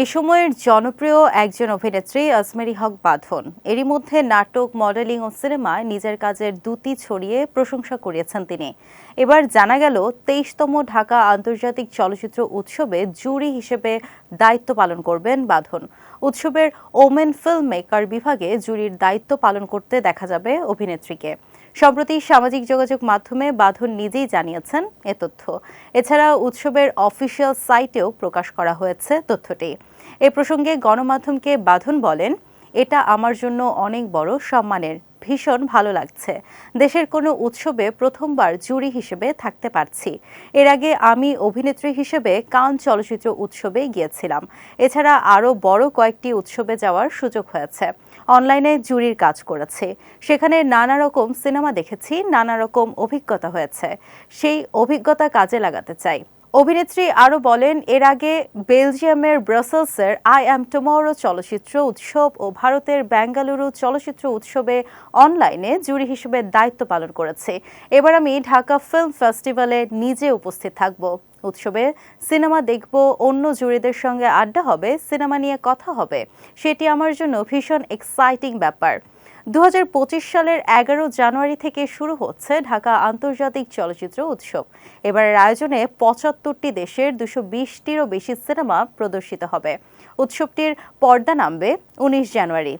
এই সময়ের জনপ্রিয় একজন অভিনেত্রী আজমেরি হক বাঁধন। এরই মধ্যে নাটক, মডেলিং ও সিনেমায় নিজের কাজের দুটি ছড়িয়ে প্রশংসা করিয়েছেন তিনি। এবার জানা গেল, তেইশতম ঢাকা আন্তর্জাতিক চলচ্চিত্র উৎসবে জুরি হিসেবে দায়িত্ব পালন করবেন বাঁধন। উৎসবের ওমেন ফিল্ম মেকার বিভাগে জুরির দায়িত্ব পালন করতে দেখা যাবে অভিনেত্রীকে। সম্প্রতি সামাজিক যোগাযোগ মাধ্যমে বাঁধন নিজেই জানিয়েছেন এ তথ্য। এছাড়া উৎসবের অফিসিয়াল সাইটেও প্রকাশ করা হয়েছে তথ্যটি। এ প্রসঙ্গে গণমাধ্যমকে বাঁধন বলেন এটা আমার জন্য অনেক বড় সম্মানের। ভীষণ ভালো লাগছে। দেশের কোনো উৎসবে প্রথমবার জুরি হিসেবে থাকতে পারছি। এর আগে আমি অভিনেত্রী হিসেবে কান চলচ্চিত্র উৎসবে গিয়েছিলাম। এছাড়া আরও বড় কয়েকটি উৎসবে যাওয়ার সুযোগ হয়েছে। অনলাইনে জুরির কাজ করেছি। সেখানে নানা রকম সিনেমা দেখেছি, নানা রকম অভিজ্ঞতা হয়েছে। সেই অভিজ্ঞতা কাজে লাগাতে চাই। অভিনেত্রী আরও বলেন, এর আগে বেলজিয়ামের ব্রাসেলসের আই অ্যাম টুমরো চলচ্চিত্র উৎসব ও ভারতের বেঙ্গালুরু চলচ্চিত্র উৎসবে অনলাইনে জুরি হিসেবে দায়িত্ব পালন করেছে। এবার আমি ঢাকা ফিল্ম ফেস্টিভ্যালে নিজে উপস্থিত থাকব। উৎসবে সিনেমা দেখব, অন্য জুরিদের সঙ্গে আড্ডা হবে, সিনেমা নিয়ে কথা হবে, সেটি আমার জন্য ভীষণ এক্সাইটিং ব্যাপার। দু হাজার পঁচিশ সালের এগারো জানুয়ারি থেকে শুরু হচ্ছে ঢাকা আন্তর্জাতিক চলচ্চিত্র উৎসব। এবারের আয়োজনে পঁচাত্তরটি দেশের দুশো বিশটিরও বেশি সিনেমা প্রদর্শিত হবে। উৎসবটির পর্দা নামবে উনিশ জানুয়ারি।